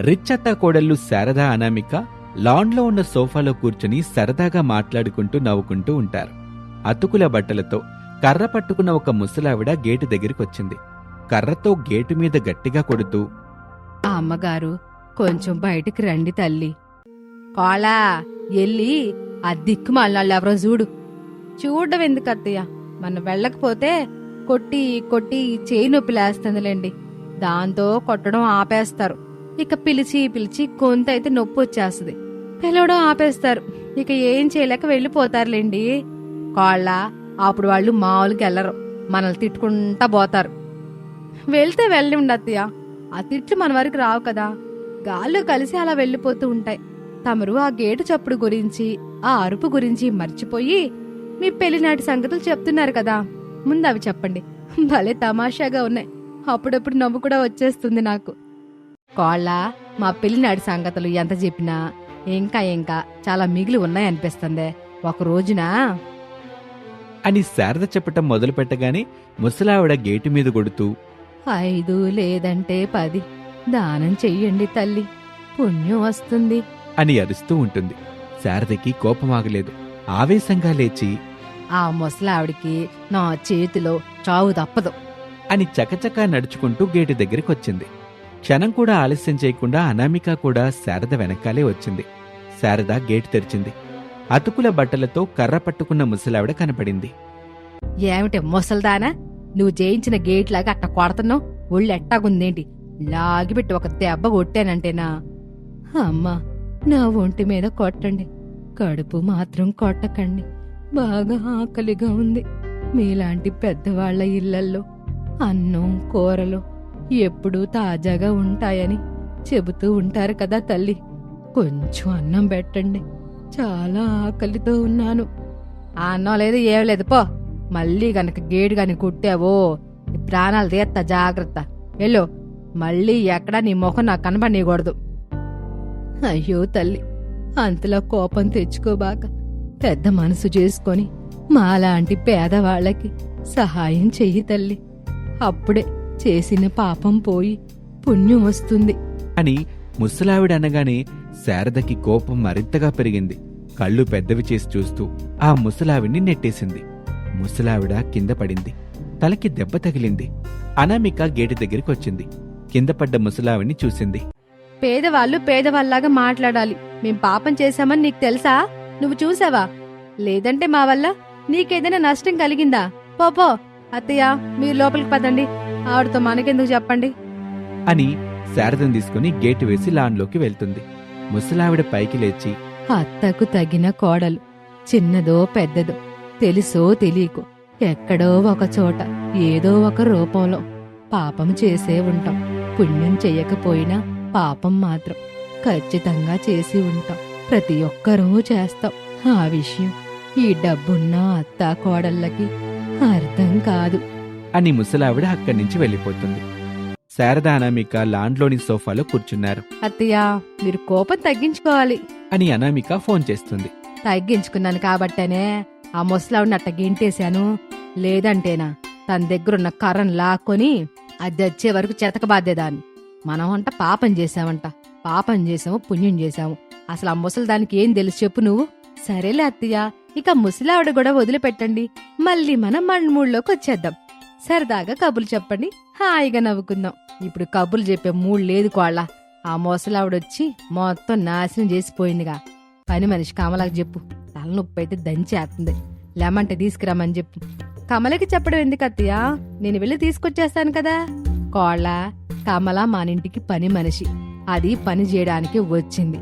రిచ్చత్త కోడళ్ళు శారద అనామిక లాన్లో ఉన్న సోఫాలో కూర్చుని సరదాగా మాట్లాడుకుంటూ నవ్వుకుంటూ ఉంటారు. అతుకుల బట్టలతో కర్ర పట్టుకున్న ఒక ముసలావిడ గేటు దగ్గరికొచ్చింది. కర్రతో గేటు మీద గట్టిగా కొడుతూ ఆ అమ్మగారు కొంచెం బయటికి రండి తల్లి. కాలా ఎల్లి ఆ దిక్కు ఎవరో చూడు. చూడడం ఎందుకు అత్తయ్య మనం వెళ్ళకపోతే కొట్టి కొట్టి చేయి నొప్పి లేస్తుందిలేండి. దాంతో కొట్టడం ఆపేస్తారు. ఇక పిలిచి పిలిచి కొంత అయితే నొప్పి వచ్చేస్తుంది. పిలవడం ఆపేస్తారు. ఇక ఏం చేయలేక వెళ్ళిపోతారులేండి. కాళ్ళ అప్పుడు వాళ్ళు మామూలుగా వెళ్ళరు. మనల్ని తిట్టుకుంటా పోతారు. వెళ్తే వెళ్ళి అత్తయ్య. ఆ తిట్లు మన వరకు రావు కదా. గాల్లో కలిసి అలా వెళ్ళిపోతూ ఉంటాయి. తమరు ఆ గేటు చప్పుడు గురించి ఆ అరుపు గురించి మర్చిపోయి మీ పెళ్ళినాటి సంగతులు చెప్తున్నారు కదా. ముందు అవి చెప్పండి. భలే తమాషాగా ఉన్నాయి. అప్పుడప్పుడు నవ్వు కూడా వచ్చేస్తుంది నాకు. కోళ్ళ మా పెళ్ళినాటి సంగతులు ఎంత చెప్పినా ఇంకా ఇంకా చాలా మిగిలి ఉన్నాయనిపిస్తుంది. ఒక రోజున? అని శారద చెప్పటం మొదలు పెట్టగానే ముసలావిడ గేటు మీద కొడుతూ ఐదు లేదంటే పది. దానం చెయ్యండి తల్లి పుణ్యం వస్తుంది. అని అరుస్తూ ఉంటుంది. శారదకి కోపమాగలేదు. ఆవేశంగా లేచి ఆ ముసలావిడికి నా చేతిలో చావు తప్పదు. అని చకచకా నడుచుకుంటూ గేటు దగ్గరికొచ్చింది. క్షణం కూడా ఆలస్యం చేయకుండా అనామిక కూడా శారద వెనకాలే వచ్చింది. శారద గేటు తెరిచింది. అతుకుల బట్టలతో కర్ర పట్టుకున్న ముసలావిడ కనపడింది. ఏమిటి ముసల్దానా? నువ్వు చేయించిన గేట్లాగా అట్ట కొడుతున్నావు? ఒళ్ళు ఎట్టాగుందేంటి? లాగిపెట్టి ఒక దెబ్బ కొట్టానంటేనా? అమ్మా నా ఒంటి మీద కొట్టండి. కడుపు మాత్రం కొట్టకండి. బాగా ఆకలిగా ఉంది. మీలాంటి పెద్దవాళ్ళ ఇళ్ళల్లో అన్నం కూరలు ఎప్పుడూ తాజాగా ఉంటాయని చెబుతూ ఉంటారు కదా తల్లి. కొంచెం అన్నం పెట్టండి. చాలా ఆకలితో ఉన్నాను. ఆ అన్నం లేదు ఏం లేదు పో. మళ్ళీ గనక గేడు గాని కుట్టావో ప్రాణాలు తీస్తా జాగ్రత్త. వెళ్ళు. మళ్ళీ ఎక్కడా నీ ముఖం నాకు కనబడనీయకూడదు. అయ్యో తల్లి అంతలో కోపం తెచ్చుకోబాక పెద్ద మనసు చేసుకొని మాలాంటి పేదవాళ్ళకి సహాయం చెయ్యి తల్లి. అప్పుడే చేసిన పాపం పోయి పుణ్యం వస్తుంది. అని ముసలావిడ అనగానే శారదకి కోపం మరింతగా పెరిగింది. కళ్ళు పెద్దవి చేసి చూస్తూ ఆ ముసలావిడ్ని నెట్టేసింది. ముసలావిడ కింద పడింది. తలకి దెబ్బ తగిలింది. అనామిక గేటు దగ్గరికి వచ్చింది. కింద పడ్డ ముసలావిడ్ని చూసింది. పేదవాళ్ళు పేదవాళ్ళలాగా మాట్లాడాలి. మేం పాపం చేశామని నీకు తెలుసా? నువ్వు చూసావా? లేదంటే మా వల్ల నీకేదైనా నష్టం కలిగిందా? పో పో. అత్తయ్య మీరు లోపలికి పదండి. ఆవిడతో మనకెందుకు చెప్పండి? అని శారదను తీసుకుని గేటు వేసి లాన్లోకి వెళ్తుంది. ముసలావిడ పైకి లేచి అత్తకు తగిన కోడలు చిన్నదో పెద్దదో తెలుసో తెలియకో. ఎక్కడో ఒక చోట ఏదో ఒక రూపంలో పాపం చేసే ఉంటాం. పుణ్యం చెయ్యకపోయినా పాపం మాత్రం ఖచ్చితంగా చేసి ఉంటాం. ప్రతి ఒక్కరూ చేస్తాం. ఆ విషయం ఈ డబ్బున్న అత్తా కోడళ్ళకి అర్థం కాదు. అని ముసలావిడ అక్కడి నుంచి వెళ్ళిపోతుంది. శారద అనామిక లాన్లోని సోఫాలో కూర్చున్నారు. అత్తయ్య మీరు కోపం తగ్గించుకోవాలి. అని అనామిక ఫోన్ చేస్తుంది. తగ్గించుకున్నాను కాబట్టనే ఆ ముసలావిని అట్ట గింటేశాను లేదంటేనా తన దగ్గరున్న కర్రను లాక్కొని అది వచ్చే వరకు చెతక బాధ్యదాన్ని మనం అంట పాపం చేశామంట. పాపం చేసాము పుణ్యం చేశాము. అసలు ఆ ముసలి దానికి ఏం తెలుసు చెప్పు నువ్వు? సరేలే అత్తయ్య ఇక ముసలావిడ కూడా వదిలిపెట్టండి. మళ్ళీ మనం మణ్మూళ్ళలోకి వచ్చేద్దాం. సరదాగా కబులు చెప్పండి. హాయిగా నవ్వుకుందాం. ఇప్పుడు కబులు చెప్పే మూడు లేదు కోళ్ళ. ఆ ముసలావిడొచ్చి మొత్తం నాశనం చేసిపోయిందిగా. పని మనిషి కమలకు చెప్పు. తలనొప్పి అయితే దంచేస్తుంది లెమంటే తీసుకురామని చెప్పు. కమలకి చెప్పడం ఎందుకు అత్తయ్య? నేను వెళ్ళి తీసుకొచ్చేస్తాను కదా. కోళ్ళ కమల మానింటికి పని మనిషి. అది పని చేయడానికి వచ్చింది.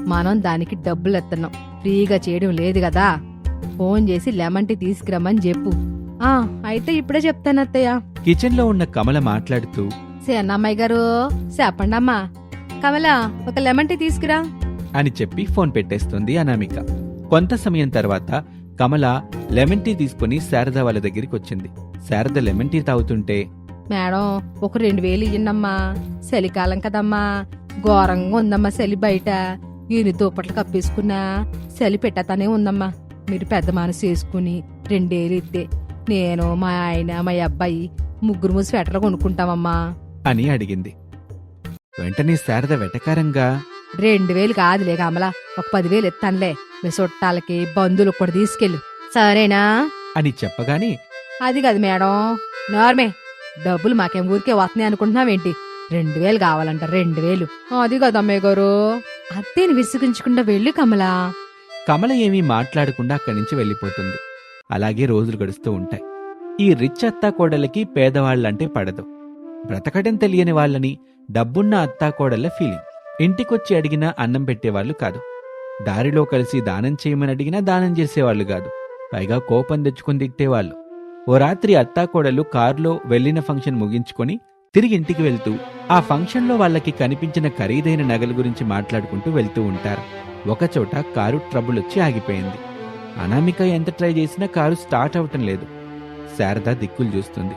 మనం దానికి డబ్బులు ఎత్తన్నాం. ఫ్రీగా చేయడం లేదు కదా. ఫోన్ చేసి లెమన్ టీ తీసుకురమ్మని చెప్పు. ఆ అయితే ఇప్పుడే చెప్తాను అత్తయ్య. కిచెన్లో ఉన్న కమల మాట్లాడుతూ అన్నమ్మాయి గారు చెప్పండి అమ్మా. కమల ఒక లెమన్ టీ తీసుకురా. అని చెప్పి ఫోన్ పెట్టేస్తుంది అనామిక. కొంత సమయం తర్వాత కమల లెమన్ టీ తీసుకుని శారద వాళ్ళ దగ్గరికి వచ్చింది. శారద లెమన్ టీ తాగుతుంటే మేడం ఒక రెండు వేలు ఇయ్యండమ్మా చలికాలం కదమ్మా. ఘోరంగా ఉందమ్మా చలి బయట. ఈయన దుప్పట్లు కప్పేసుకున్నా చలి పెట్టతానే ఉందమ్మా. మీరు పెద్ద మనసు వేసుకుని రెండేళ్ళు ఇద్దే. నేను మా ఆయన మా అబ్బాయి ముగ్గురు మూడు స్వెటర్లు కొనుక్కుంటామమ్మా. అని అడిగింది. వెంటనే శారద వెటకారంగా రెండు వేలు కాదులే కమలా ఒక పదివేలు ఎత్తానులే. మీ చుట్టాలకి బంధువులకు కూడా తీసుకెళ్ళు. సరేనా? అని చెప్పగానే అది కాదు మేడం నార్మే డబ్బులు మాకేం ఊరికే వస్తున్నాయి అనుకుంటున్నావేంటి? రెండు వేలు కావాలంట రెండు వేలు. అది కాదు అమ్మాయి గారు. అత్తేని విసుగించకుండా వెళ్ళి కమలా. కమల ఏమీ మాట్లాడకుండా అక్కడి నుంచి వెళ్ళిపోతుంది. అలాగే రోజులు గడుస్తూ ఉంటాయి. ఈ రిచ్ అత్తాకోడలకి పేదవాళ్ళంటే పడదు. బ్రతకడం తెలియని వాళ్ళని డబ్బున్న అత్తాకోడళ్ళ ఫీలింగ్ ఇంటికొచ్చి అడిగినా అన్నం పెట్టేవాళ్ళు కాదు. దారిలో కలిసి దానం చేయమని అడిగినా దానం చేసేవాళ్ళు కాదు. పైగా కోపం తెచ్చుకుని తిట్టేవాళ్ళు. ఓ రాత్రి అత్తాకోడలు కారులో వెళ్ళిన ఫంక్షన్ ముగించుకొని తిరిగి ఇంటికి వెళ్తూ ఆ ఫంక్షన్లో వాళ్ళకి కనిపించిన ఖరీదైన నగల గురించి మాట్లాడుకుంటూ వెళ్తూ ఉంటారు. ఒకచోట కారు ట్రబుల్ వచ్చి ఆగిపోయింది. అనామిక ఎంత ట్రై చేసినా కారు స్టార్ట్ అవటం లేదు. శారద దిక్కులు చూస్తుంది.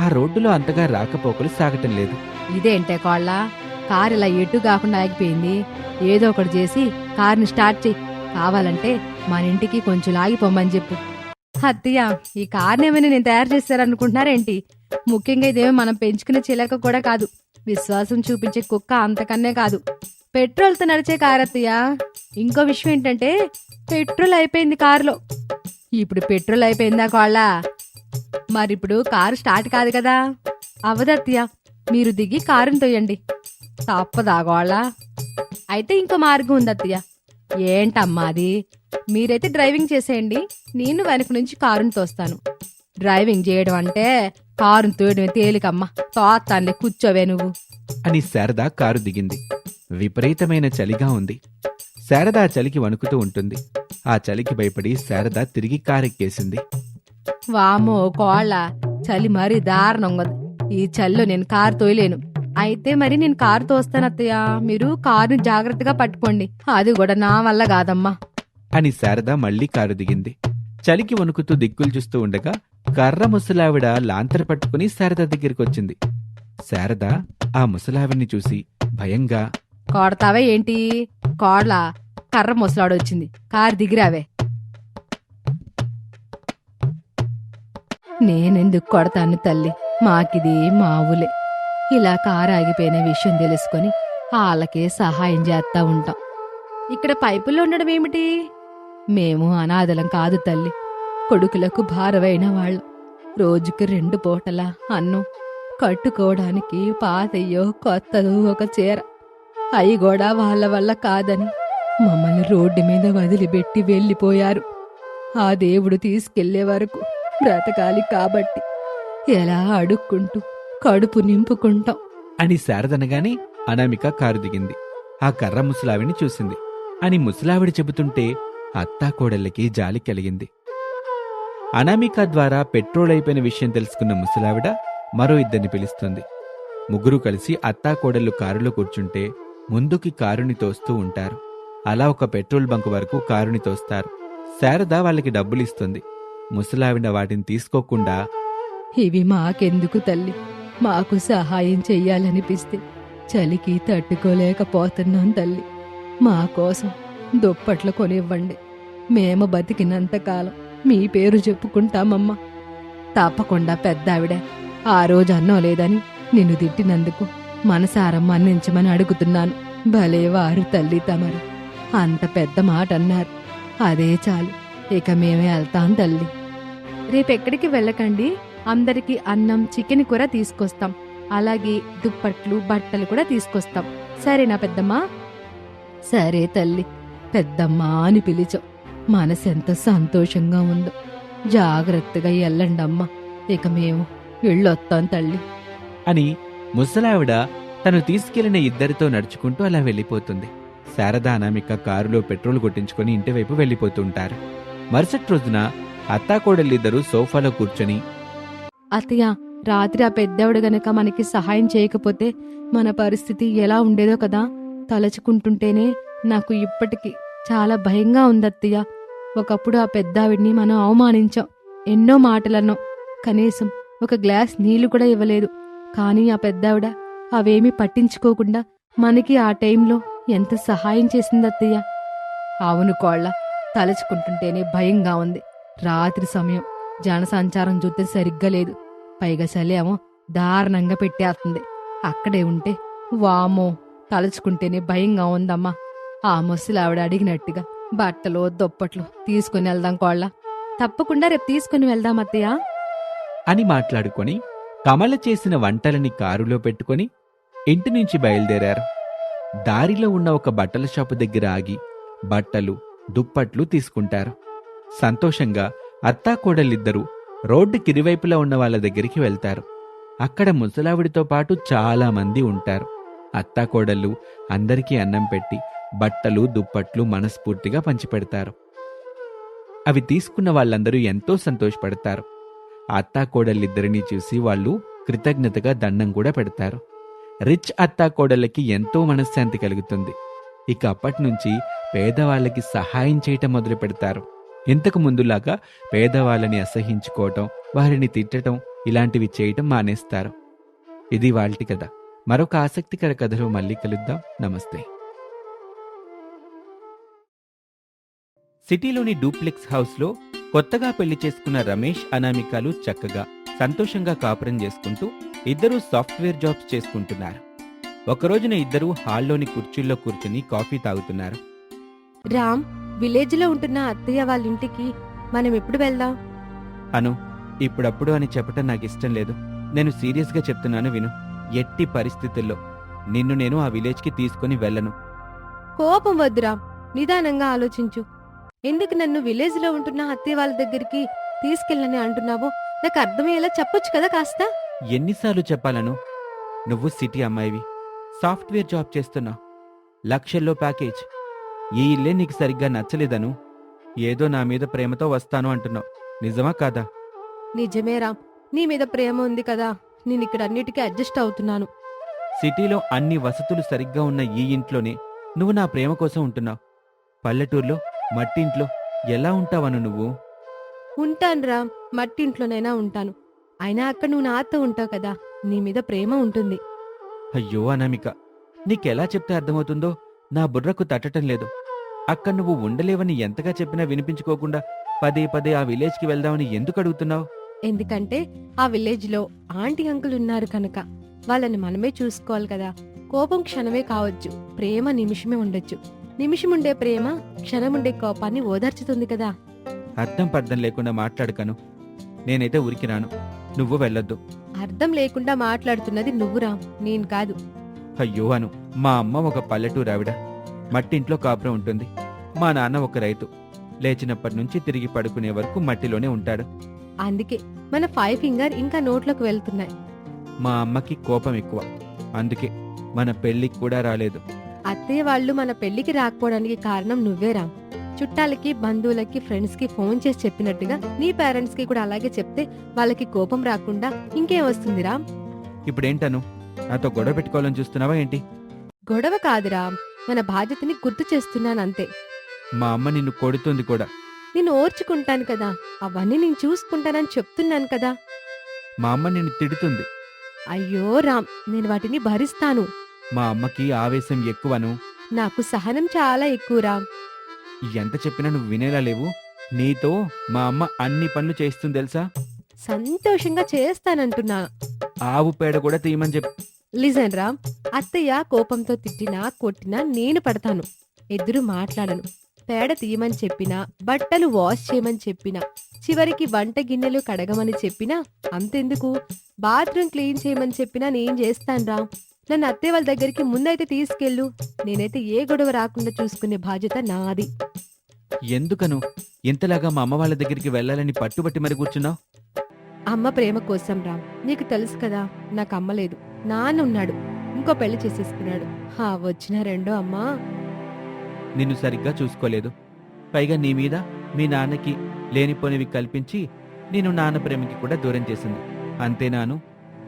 ఆ రోడ్డులో అంతగా రాకపోకలు సాగటం లేదు. ఇదేంటే కోళ్ళ? కారు ఇలా ఎటు కాకుండా ఆగిపోయింది. ఏదో ఒకటి చేసి కారుని స్టార్ట్ చెయ్యి కావాలంటే మన ఇంటికి కొంచెం లాగిపోమని చెప్పు. అత్తయ్య ఈ కార్ని ఏమైనా నేను తయారు చేశారనుకుంటున్నారేంటి ముఖ్యంగా ఇదేమో మనం పెంచుకునే చిలక కూడా కాదు. విశ్వాసం చూపించే కుక్క అంతకన్నే కాదు. పెట్రోల్తో నడిచే కారు అత్తయ్య ఇంకో విషయం ఏంటంటే పెట్రోల్ అయిపోయింది కారులో. ఇప్పుడు పెట్రోల్ అయిపోయిందా కోళ్ళ? మరిప్పుడు కారు స్టార్ట్ కాదు కదా. అవదత్య మీరు దిగి కారుని తొయ్యండి. తప్పదా గోళ్ళ అయితే ఇంకో మార్గం ఉంది అత్తయ్య ఏంటమ్మా అది? మీరైతే డ్రైవింగ్ చేసేయండి. నేను వెనక నుంచి కారుని తోస్తాను. డ్రైవింగ్ చేయడం అంటే కారుని తోయడమే తేలికమ్మా. తోస్తానులే కూర్చోవే నువ్వు. అని శారద కారు దిగింది. విపరీతమైన చలిగా ఉంది. శారద ఆ చలికి వణుకుతూ ఉంటుంది. ఆ చలికి భయపడి శారద తిరిగి కారెక్కేసింది. వామో కోళ్ళ చలి మరీ దారుణంగా ఉంది. ఈ చలిలో నేను కారు తోయలేను. అయితే మరి నేను కారు తోస్తాను అత్తయ్య మీరు కారుని జాగ్రత్తగా పట్టుకోండి. అది కూడా నా వల్ల కాదమ్మా. అని శారద మళ్ళీ కారు దిగింది. చలికి వణుకుతూ దిక్కులు చూస్తూ ఉండగా కర్ర ముసలావిడ లాంతర పట్టుకుని శారద దగ్గరికొచ్చింది. శారద ఆ ముసలావిడ్ని చూసి భయంగా కొడతావే ఏంటి? కోడ్ల కర్ర ముసలాడు వచ్చింది. కారు దిగిరావే. నేనెందుకు కొడతాను తల్లి? మాకిది మావులే. ఇలా కారు ఆగిపోయిన విషయం తెలుసుకొని వాళ్ళకే సహాయం చేస్తా ఉంటాం. ఇక్కడ పైపుల్లో ఉండడం ఏమిటి? మేము అనాథలం కాదు తల్లి. కొడుకులకు భారమైన వాళ్ళు. రోజుకి రెండు పూటల అన్నం కట్టుకోవడానికి పాతయ్యో కొత్తదో ఒక చీర. అయి కూడా వాళ్ళ వల్ల కాదని మమ్మల్ని రోడ్డు మీద వదిలిపెట్టి వెళ్ళిపోయారు. ఆ దేవుడు తీసుకెళ్ళే వరకు బ్రతకాలి కాబట్టి ఎలా అడుక్కుంటూ కడుపు నింపుకుంటాం. అని శారదనగానే అనామిక కారు దిగింది. ఆ కర్ర ముసలావిని చూసింది. అని ముసలావిడ చెబుతుంటే అత్తాకోడళ్ళకి జాలి కలిగింది. అనామిక ద్వారా పెట్రోల్ అయిపోయిన విషయం తెలుసుకున్న ముసలావిడ మరో ఇద్దరిని పిలుస్తుంది. ముగ్గురు కలిసి అత్తాకోడళ్ళు కారులో కూర్చుంటే ముందుకి కారుని తోస్తూ ఉంటారు. అలా ఒక పెట్రోల్ బంక్ వరకు కారుని తోస్తారు. శారద వాళ్ళకి డబ్బులిస్తుంది. ముసలావిడ వాటిని తీసుకోకుండా ఇవి మాకెందుకు తల్లి? మాకు సహాయం చెయ్యాలనిపిస్తే చలికి తట్టుకోలేకపోతున్నాం తల్లి. మా కోసం దుప్పట్లు కొనివ్వండి. మేము బతికినంతకాలం మీ పేరు చెప్పుకుంటామమ్మా. తప్పకుండా పెద్దావిడ. ఆ రోజు అన్నం లేదని నిన్ను తిట్టినందుకు మనసారం మన్నించమని అడుగుతున్నాను. భలేవారు తల్లి తమరు. అంత పెద్ద మాట అన్నారు. అదే చాలు. ఇక మేమే వెళ్తాం తల్లి. రేపెక్కడికి వెళ్ళకండి. అందరికి అన్నం చికెన్ కూర తీసుకొస్తాం. అలాగే దుప్పట్లు బట్టలు కూడా తీసుకొస్తాం. సరేనా పెద్దమ్మా? సరే తల్లి. పెద్దమ్మా అని పిలిచాం. మనసెంత సంతోషంగా ఉందో. జాగ్రత్తగా వెళ్ళండమ్మా ఇక మేము వెళ్ళొస్తాం తల్లి. అని ముసలావిడ తను తీసుకెళ్ళిన ఇద్దరితో నడుచుకుంటూ అలా వెళ్ళిపోతుంది. శారద అనామిక కారులో పెట్రోల్ కొట్టించుకొని ఇంటివైపు వెళ్ళిపోతుంటారు. మరుసటి రోజున అత్తాకోడలిద్దరూ సోఫాలో కూర్చొని అత్తయ్య రాత్రి ఆ పెద్దవిడ గనక మనకి సహాయం చేయకపోతే మన పరిస్థితి ఎలా ఉండేదో కదా? తలచుకుంటుంటేనే నాకు ఇప్పటికీ చాలా భయంగా ఉందత్తయ్య. ఒకప్పుడు ఆ పెద్దావిడిని మనం అవమానించాం. ఎన్నో మాటలన్నాం. కనీసం ఒక గ్లాస్ నీళ్ళు కూడా ఇవ్వలేదు. కానీ ఆ పెద్దావిడ అవేమీ పట్టించుకోకుండా మనకి ఆ టైంలో ఎంత సహాయం చేసిందత్తయ్య? అవును కోళ్ళ తలుచుకుంటుంటేనే భయంగా ఉంది. రాత్రి సమయం జనసంచారం చూస్తే సరిగ్గా లేదు. పైగా చలేమో దారుణంగా పెట్టేస్తుంది. అక్కడే ఉంటే వామో తలుచుకుంటేనే భయంగా ఉందమ్మా. ఆ ముసలావిడ అడిగినట్టుగా బట్టలు దుప్పట్లు తీసుకుని వెళ్దాం కోళ్ళ. తప్పకుండా రేపు తీసుకుని వెళ్దాం అత్తయ్య. అని మాట్లాడుకొని కమల చేసిన వంటలని కారులో పెట్టుకొని ఇంటి నుంచి బయలుదేరారు. దారిలో ఉన్న ఒక బట్టల షాపు దగ్గర ఆగి బట్టలు దుప్పట్లు తీసుకుంటారు. సంతోషంగా అత్తాకోడలిద్దరూ రోడ్డుకిరువైపులా ఉన్న వాళ్ళ దగ్గరికి వెళ్తారు. అక్కడ ముసలావిడితో పాటు చాలా మంది ఉంటారు. అత్తాకోడళ్ళు అందరికీ అన్నం పెట్టి బట్టలు దుప్పట్లు మనస్ఫూర్తిగా పంచిపెడతారు. అవి తీసుకున్న వాళ్ళందరూ ఎంతో సంతోషపడతారు. అత్తాకోడళ్ళిద్దరినీ చూసి వాళ్ళు కృతజ్ఞతగా దండం కూడా పెడతారు. రిచ్ అత్తాకోడళ్ళకి ఎంతో మనశ్శాంతి కలుగుతుంది. ఇక అప్పటి నుంచి పేదవాళ్ళకి సహాయం చేయటం మొదలు పెడతారు. ఇంతకు ముందులాగా పేదవాళ్ళని అసహించుకోవటం వారిని తిట్టటం ఇలాంటివి చేయటం మానేస్తారు. ఇది వాళ్ళటి కథ. మరొక ఆసక్తికర కథలో మళ్ళీ కలుద్దాం. నమస్తే. సిటీలోని డూప్లెక్స్ హౌస్లో కొత్తగా పెళ్ళి చేసుకున్న రమేష్ అనామికలు చక్కగా సంతోషంగా కాపురం చేసుకుంటూ ఇద్దరూ సాఫ్ట్వేర్ జాబ్స్ చేసుకుంటున్నారు. ఒకరోజున ఇద్దరూ హాల్లోని కుర్చీల్లో కూర్చుని కాఫీ తాగుతున్నారు. రామ్ విలేజ్లో ఉంటున్న అత్తయ్య వాళ్ళ ఇంటికి మనం ఎప్పుడు వెళ్దాం? అను ఇప్పుడప్పుడు అని చెప్పటం నాకు ఇష్టం లేదు. నేను సీరియస్గా చెప్తున్నాను విను. ఎట్టి పరిస్థితుల్లో నిన్ను నేను ఆ విలేజ్కి తీసుకుని వెళ్ళను. కోపం వద్దు రామ్. నిదానంగా ఆలోచించు. ఎందుకు నన్ను విలేజ్లో ఉంటున్న అత్తయ్య వాళ్ళ దగ్గరికి తీసుకెళ్ళని అంటున్నావో? నాకు అర్థమయ్యేలా చెప్పొచ్చు కదా కాస్త. ఎన్నిసార్లు చెప్పాలను? నువ్వు సిటీ అమ్మాయివి. సాఫ్ట్వేర్ జాబ్ చేస్తున్నావు లక్షల్లో ప్యాకేజ్. ఈ ఇల్లే నీకు సరిగ్గా నచ్చలేదను. ఏదో నా మీద ప్రేమతో వస్తాను అంటున్నావు. నిజమా కాదా? నిజమే రామ్. నీ మీద ప్రేమ ఉంది కదా. నేను ఇక్కడ అన్నిటికీ అడ్జస్ట్ అవుతున్నాను. సిటీలో అన్ని వసతులు సరిగ్గా ఉన్న ఈ ఇంట్లోనే నువ్వు నా ప్రేమ కోసం ఉంటున్నావు. పల్లెటూరులో మట్టింట్లో ఎలా ఉంటావను నువ్వు? ఉంటాను రామ్ మట్టింట్లోనైనా ఉంటాను. అయినా అక్కడ నువ్వు నాతో ఉంటావు కదా నీ మీద ప్రేమ ఉంటుంది. అయ్యో అనామిక నీకెలా చెప్తే అర్థమవుతుందో నా బుర్రకు తట్టటం లేదు. అక్కడ నువ్వు ఉండలేవని ఎంతగా చెప్పినా వినిపించుకోకుండా పదే పదే ఆ విలేజ్కి వెళ్దామని ఎందుకు అడుగుతున్నావు? ఎందుకంటే ఆ విలేజ్లో ఆంటీ అంకుల్ ఉన్నారు కనుక వాళ్ళని మనమే చూసుకోవాలి కదా. కోపం క్షణమే కావచ్చు ప్రేమ నిమిషమే ఉండొచ్చు. నిమిషం ఉండే ప్రేమ క్షణం ఉండే కోపాన్ని ఓదార్చుతుంది కదా. అర్థం పర్థం లేకుండా మాట్లాడుకను. నేనైతే ఉరికి రాను. నువ్వు వెళ్ళొద్దు. అర్థం లేకుండా మాట్లాడుతున్నది నువ్వురా నేను కాదు. అయ్యో అను మా అమ్మ ఒక పల్లెటూరు ఆవిడ మట్టింట్లో కాపురం ఉంటుంది. మా నాన్న ఒక రైతు. లేచినప్పటి నుంచి తిరిగి పడుకునే వరకు మట్టిలోనే ఉంటాడు. అందుకే మన ఫైవ్ ఫింగర్ ఇంకా నోట్లోకి వెళ్తున్నాయి. మా అమ్మకి కోపం ఎక్కువ. అందుకే మన పెళ్ళికి కూడా రాలేదు. అత్తయ్య వాళ్ళు మన పెళ్ళికి రాకపోవడానికి కారణం నువ్వేరా చుట్టాలకి బంధువులకి ఫ్రెండ్స్కి ఫోన్ చేసి చెప్పినట్టుగా నీ పేరెంట్స్కి కూడా అలాగే చెప్తే వాళ్ళకి కోపం రాకుండా ఇంకేం వస్తుందిరా ఇప్పుడేంటను? నాతో గొడవ పెట్టుకోవాలని చూస్తున్నావా ఏంటి? గొడవ కాదురా. మన బాధ్యతని గుర్తు చేస్తున్నాను అంతే మా అమ్మ నిన్ను కొడుతుంది కూడా. నేను ఓర్చుకుంటాను కదా. అవన్నీ నేను చూసుకుంటానని చెప్తున్నాను కదా. మా అమ్మ నిన్ను తిడుతుంది. అయ్యో రామ్ నేను వాటిని భరిస్తాను. మా అమ్మకి ఆవేశం ఎక్కువను. నాకు సహనం చాలా ఎక్కువ రామ్ ఎంత చెప్పినా నువ్వు వినేలా లేవు. నీతో మా అమ్మ అన్ని పనులు చేస్తుంది తెలుసా? సంతోషంగా చేస్తానంటున్నా. ఆవు పేడ కూడా తీయమని చెప్పి. లిజన్ రామ్ అత్తయ్య కోపంతో తిట్టినా కొట్టినా నేను పడతాను. ఎదురు మాట్లాడను. పేడ తీయమని చెప్పినా బట్టలు వాష్ చేయమని చెప్పినా చివరికి వంట గిన్నెలు కడగమని చెప్పినా అంతెందుకు? బాత్రూమ్ క్లీన్ చేయమని చెప్పినా నేను చేస్తాను రామ్ నన్ను అత్తయ్య వాళ్ళ దగ్గరికి ముందైతే తీసుకెళ్ళు. నేనైతే ఏ గొడవ రాకుండా చూసుకునే బాధ్యత నాది. ఎందుకను? ఇంతలాగా మా అమ్మ వాళ్ళ దగ్గరికి వెళ్ళాలని పట్టుబట్టి మరి కూర్చున్నావు? అమ్మ ప్రేమ కోసం రామ్ నీకు తెలుసు కదా నాకు అమ్మ లేదు. నాన్న ఉన్నాడు. ఇంకో పెళ్ళి చేసేసుకున్నాడు. హా వచ్చిన రెండో అమ్మా. నిన్ను సరిగ్గా చూసుకోలేదు. పైగా నీ మీద మీ నాన్నకి లేనిపోనివి కల్పించి నేను నాన్న ప్రేమకి కూడా దూరం చేసింది. అంతేనాను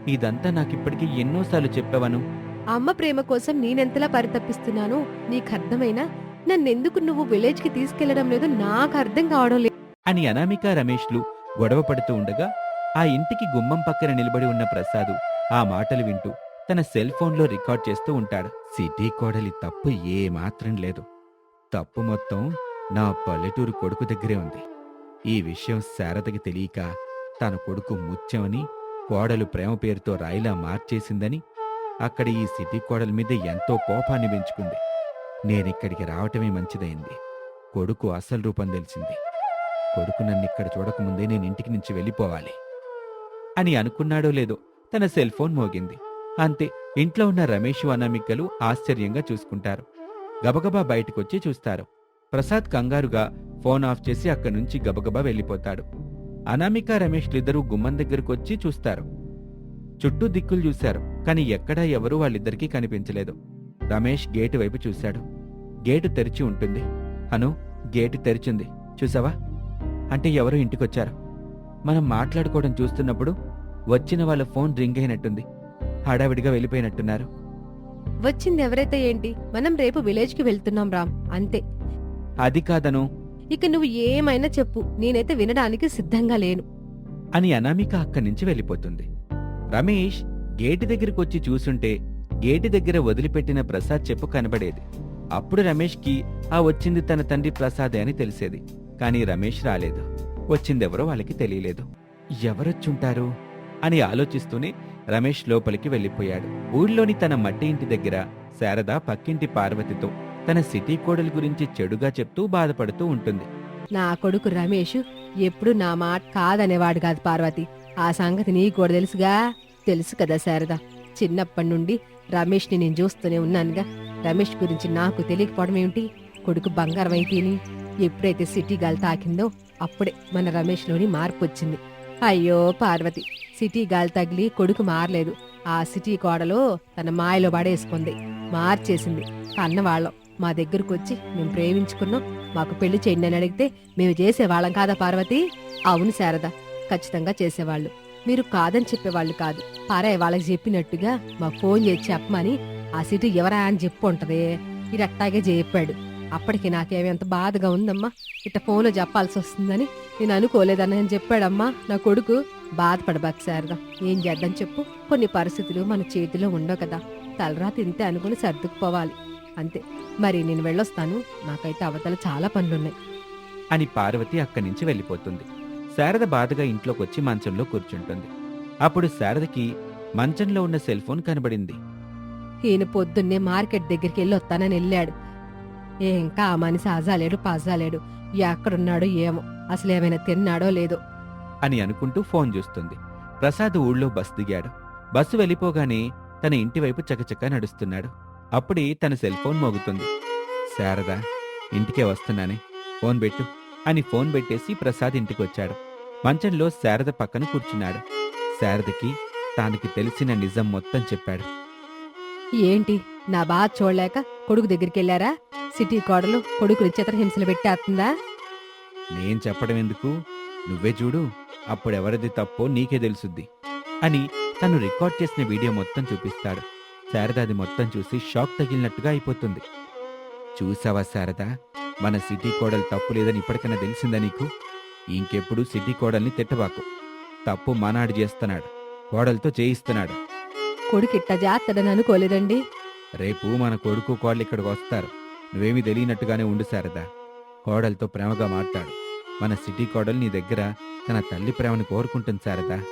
ఇదంతా నాకిప్పటికీ ఎన్నోసార్లు చెప్పావను. అమ్మ ప్రేమ కోసం నేనెంతలా పరితపిస్తున్నానో నీకు అర్థమైనా నన్నెందుకు నువ్వు విలేజ్కి తీసుకెళ్ళడం లేదు నాకు అర్థం కావడం లేదు అని అనామిక రమేష్లు గొడవ పడుతూ ఉండగా ఆ ఇంటికి గుమ్మం పక్కన నిలబడి ఉన్న ప్రసాదు ఆ మాటలు వింటూ తన సెల్ ఫోన్లో రికార్డ్ చేస్తూ ఉంటాడు. సిటీ కోడలి తప్పు ఏ మాత్రం లేదు. తప్పు మొత్తం నా పల్లెటూరు కొడుకు దగ్గరే ఉంది. ఈ విషయం శారదకి తెలియక తన కొడుకు ముత్యమని కోడలు ప్రేమ పేరుతో రాయిలా మార్చేసిందని అక్కడ ఈ సిటీ కోడల మీద ఎంతో కోపాన్ని పెంచుకుంది. నేనిక్కడికి రావటమే మంచిదైంది. కొడుకు అసలు రూపం తెలిసింది. కొడుకు నన్ను ఇక్కడ చూడకముందే నేను ఇంటికి నుంచి వెళ్ళిపోవాలి. అని అనుకున్నాడో లేదో తన సెల్ ఫోన్ మోగింది. అంతే ఇంట్లో ఉన్న రమేష్ అనామికలు ఆశ్చర్యంగా చూసుకుంటారు. గబగబా బయటకొచ్చి చూస్తారు. ప్రసాద్ కంగారుగా ఫోన్ ఆఫ్ చేసి అక్కడి నుంచి గబగబా వెళ్ళిపోతాడు. అనామిక రమేష్లిద్దరూ గుమ్మం దగ్గరకొచ్చి చూస్తారు. చుట్టూ దిక్కులు చూశారు కాని ఎక్కడా ఎవరూ వాళ్ళిద్దరికీ కనిపించలేదు. రమేష్ గేటు వైపు చూశాడు. గేటు తెరిచి ఉంటుంది. అను గేటు తెరిచింది. చూసావా? అంటే ఎవరో ఇంటికొచ్చారు. మనం మాట్లాడుకోవడం చూస్తున్నప్పుడు వచ్చిన వాళ్ళ ఫోన్ రింగ్ అయినట్టుంది. హడావిడిగా వెళ్ళిపోయినట్టున్నారు. వచ్చింది ఎవరైతే ఏంటి? మనం రేపు విలేజ్కి వెళ్తున్నాం రామ్ అంతే. అది కాదను. ఇక నువ్వు ఏమైనా చెప్పు. నేనైతే వినడానికి సిద్ధంగా లేను. అని అనామిక అక్కడి నుంచి వెళ్ళిపోతుంది. రమేష్ గేటు దగ్గరికి వచ్చి చూసుంటే గేటు దగ్గర వదిలిపెట్టిన ప్రసాద్ చెప్పు కనబడేది. అప్పుడు రమేష్కి ఆ వచ్చింది తన తండ్రి ప్రసాదే అని తెలిసేది. కానీ రమేష్ రాలేదు. వచ్చిందెవరో వాళ్ళకి తెలియలేదు. ఎవరొచ్చుంటారు? అని ఆలోచిస్తూనే రమేష్ లోపలికి వెళ్ళిపోయాడు. ఊళ్ళోని తన మట్టి ఇంటి దగ్గర శారద పక్కింటి పార్వతితో తన సిటీ కోడలి గురించి చెడుగా చెప్తూ బాధపడుతూ ఉంటుంది. నా కొడుకు రమేష్ ఎప్పుడు నా మాట కాదనేవాడు కాదు పార్వతి. ఆ సంగతి నీకు కూడా తెలుసుగా? తెలుసు కదా శారదా. చిన్నప్పటి నుండి రమేష్ని నేను చూస్తూనే ఉన్నానుగా. రమేష్ గురించి నాకు తెలియకపోవడం ఏమిటి? కొడుకు బంగారం అయితేని ఎప్పుడైతే సిటీ గాలి తాకిందో అప్పుడే మన రమేష్లోని మార్పు వచ్చింది. అయ్యో పార్వతి సిటీ గాలి తగిలి కొడుకు మారలేదు. ఆ సిటీ కోడలో తన మాయలో పడేసుకుంది. మార్చేసింది కన్నవాళ్ళం. మా దగ్గరకు వచ్చి మేము ప్రేమించుకున్నాం. మాకు పెళ్ళి చేయండి అని అడిగితే మేము చేసేవాళ్ళం కాదా పార్వతి? అవును శారద ఖచ్చితంగా చేసేవాళ్ళు. మీరు కాదని చెప్పేవాళ్ళు కాదు. పారాయి వాళ్ళకి చెప్పినట్టుగా మాకు ఫోన్ చేసి చెప్పమని ఆ సిటీ ఎవరా అని చెప్పు ఉంటదే ఇది అట్టాగే చెప్పాడు. అప్పటికి నాకేమంత బాధగా ఉందమ్మా. ఇట్ట ఫోన్లో చెప్పాల్సి వస్తుందని నేను అనుకోలేదని అని చెప్పాడమ్మా. నా కొడుకు బాధపడబాకు శారద. ఏం చేద్దాం చెప్పు. కొన్ని పరిస్థితులు మన చేతిలో ఉండవు కదా. తలరా తింటే అనుకుని సర్దుకుపోవాలి. అంతే. మరి నేను వెళ్ళొస్తాను. నాకైతే అవతల చాలా పనులున్నాయి. అని పార్వతి అక్కడి నుంచి వెళ్ళిపోతుంది. శారద బాధగా ఇంట్లోకొచ్చి మంచంలో కూర్చుంటుంది. అప్పుడు శారదకి మంచంలో ఉన్న సెల్ ఫోన్ కనబడింది. ఈయన పొద్దున్నే మార్కెట్ దగ్గరికి వెళ్ళి వస్తానని వెళ్ళాడు. ఏ ఇంకా ఆ మనిషి అజాలేడు పజాలేడు. ఎక్కడున్నాడో ఏమో. అసలు ఏమైనా తిన్నాడో లేదో. అని అనుకుంటూ ఫోన్ చూస్తుంది. ప్రసాద్ ఊళ్ళో బస్ దిగాడు. బస్సు వెళ్ళిపోగానే తన ఇంటి వైపు చకచకా నడుస్తున్నాడు. అప్పుడే తన సెల్ ఫోన్ మోగుతుంది. శారద ఇంటికే వస్తున్నానే ఫోన్ పెట్టు అని ఫోన్ పెట్టేసి ప్రసాద్ ఇంటికొచ్చాడు. మంచంలో శారద పక్కన కూర్చున్నాడు. శారదకి తానికి తెలిసిన నిజం మొత్తం చెప్పాడు. ఏంటి నా బాధ చూడలేక కొడుకు దగ్గరికి వెళ్ళారా సిటీ కోడలు కొడుకుని చిత్రహింసలు పెట్టేస్తుందా? నేను చెప్పడం ఎందుకు? నువ్వే చూడు అప్పుడెవరిది తప్పో నీకే తెలుసుద్ది అని తను రికార్డ్ చేసిన వీడియో మొత్తం చూపిస్తాడు. శారద అది మొత్తం చూసి షాక్ తగిలినట్టుగా అయిపోతుంది. చూసావా శారద? మన సిటీ కోడలు తప్పు లేదని ఇప్పటికైనా తెలిసిందా నీకు? ఇంకెప్పుడు సిటీ కోడల్ని తిట్టబాకు. తప్పు మానాడు చేస్తున్నాడు. కోడలతో చేయిస్తున్నాడు. కొడుకు ఇట్ట జాతడని అనుకోలేదండి. రేపు మన కొడుకు కోడలు ఇక్కడికి వస్తారు. నువ్వేమీ తెలియనట్టుగానే ఉండు శారదా. కోడలతో ప్రేమగా మాట్లాడు. మన సిటీ కోడలు నీ దగ్గర తన తల్లి ప్రేమను కోరుకుంటుంది శారదా.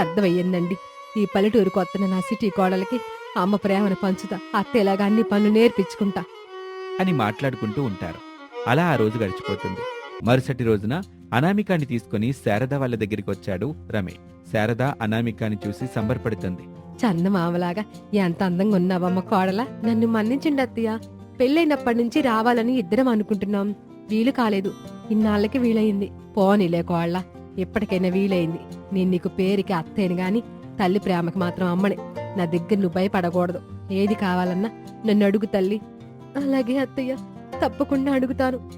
అర్థమయ్యిందండి. ఈ పల్లెటూరు కొత్తన నా సిటీ కోడలకి అమ్మ ప్రేమను పంచుతా అత్తేలాగా అన్ని పనులు నేర్పించుకుంటా. అని మాట్లాడుకుంటూ ఉంటారు. అలా ఆ రోజు గడిచిపోతుంది. మరుసటి రోజున అనామికాని తీసుకుని శారద వాళ్ళ దగ్గరికి వచ్చాడు రమే. శారద అనామికాని చూసి సంబరపడుతుంది. చందమామలాగా ఎంత అందంగా ఉన్నావమ్మ కోడల. నన్ను మన్నించండి అత్తయ్య. పెళ్ళైనప్పటి నుంచి రావాలని ఇద్దరం అనుకుంటున్నాం. వీలు కాలేదు. ఇన్నాళ్ళకి వీలయింది. పోనీలే కోళ్ళ ఎప్పటికైనా వీలైంది నేను నీకు పేరుకి అత్తయ్యను గాని తల్లి ప్రేమకి మాత్రం అమ్మనే. నా దగ్గర నువ్వు భయపడకూడదు. ఏది కావాలన్నా నన్ను అడుగు తల్లి. అలాగే అత్తయ్య తప్పకుండా అడుగుతాను.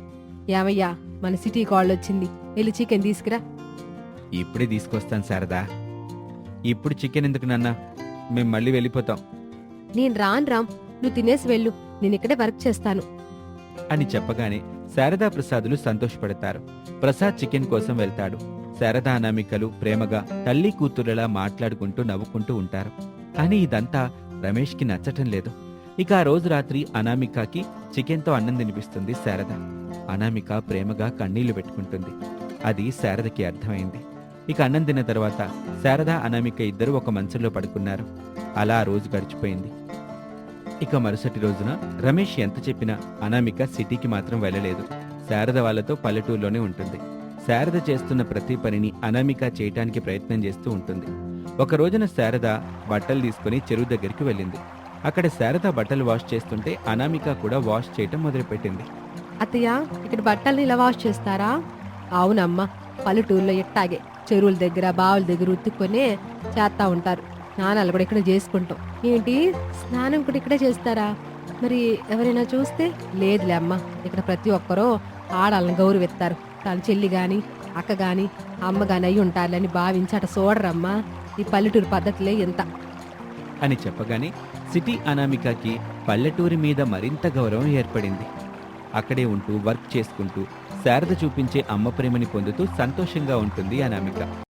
ఏమయ్యా మన సిటీ కాల్ వచ్చింది. వెళ్ళి చికెన్ తీసుకురా. ఇప్పుడే తీసుకొస్తాను శారదా. ఇప్పుడు చికెన్ ఎందుకు నాన్న? మేం మళ్ళీ వెళ్ళిపోతాం. నేను రాను రామ్. నువ్వు తినేసి వెళ్ళు. నేను ఇక్కడే వర్క్ చేస్తాను. అని చెప్పగానే శారదా ప్రసాదులు సంతోషపడతారు. ప్రసాద్ చికెన్ కోసం వెళ్తాడు. శారదా అనామికలు ప్రేమగా తల్లి కూతురులా మాట్లాడుకుంటూ నవ్వుకుంటూ ఉంటారు. కానీ ఇదంతా రమేష్కి నచ్చటం లేదు. ఇక ఆ రోజు రాత్రి అనామికకి చికెన్తో అన్నం తినిపిస్తుంది శారద. అనామిక ప్రేమగా కన్నీళ్ళు పెట్టుకుంటుంది. అది శారదకి అర్థమైంది. ఇక అన్నం తిన్న తర్వాత శారద అనామిక ఇద్దరు ఒక మంచంలో పడుకున్నారు. అలా ఆ రోజు గడిచిపోయింది. ఇక మరుసటి రోజున రమేష్ ఎంత చెప్పినా అనామిక సిటీకి మాత్రం వెళ్ళలేదు. శారద వాళ్ళతో పల్లెటూరులోనే ఉంటుంది. శారద చేస్తున్న ప్రతి పనిని అనామిక చేయటానికి ప్రయత్నం చేస్తూ ఉంటుంది. ఒక రోజున శారద బట్టలు తీసుకుని చెరువు దగ్గరికి వెళ్ళింది. అక్కడ శారద బట్టలు వాష్ చేస్తుంటే అనామిక కూడా వాష్ చేయటం మొదలుపెట్టింది. అత్తయ్య ఇక్కడ బట్టల్ని ఇలా వాష్ చేస్తారా? అవునమ్మా పల్లెటూరులో ఇట్టాగే చెరువుల దగ్గర బావుల దగ్గర ఉత్తుక్కొనే చేస్తా ఉంటారు. స్నానాలు కూడా ఇక్కడ చేసుకుంటాం. ఏంటి? స్నానం కూడా ఇక్కడే చేస్తారా? మరి ఎవరైనా చూస్తే? లేదులే అమ్మా ఇక్కడ ప్రతి ఒక్కరూ ఆడాలను గౌరవిస్తారు. తన చెల్లి కానీ అక్క కానీ అమ్మ గాని అయి ఉంటారులని భావించి అట చూడరమ్మా ఈ పల్లెటూరు పద్ధతులే ఎంత అని చెప్పగానే సిటీ అనామికకి పల్లెటూరి మీద మరింత గౌరవం ఏర్పడింది. అక్కడే ఉంటూ వర్క్ చేసుకుంటూ శారద చూపించే అమ్మ ప్రేమని పొందుతూ సంతోషంగా ఉంటుంది అనామిక.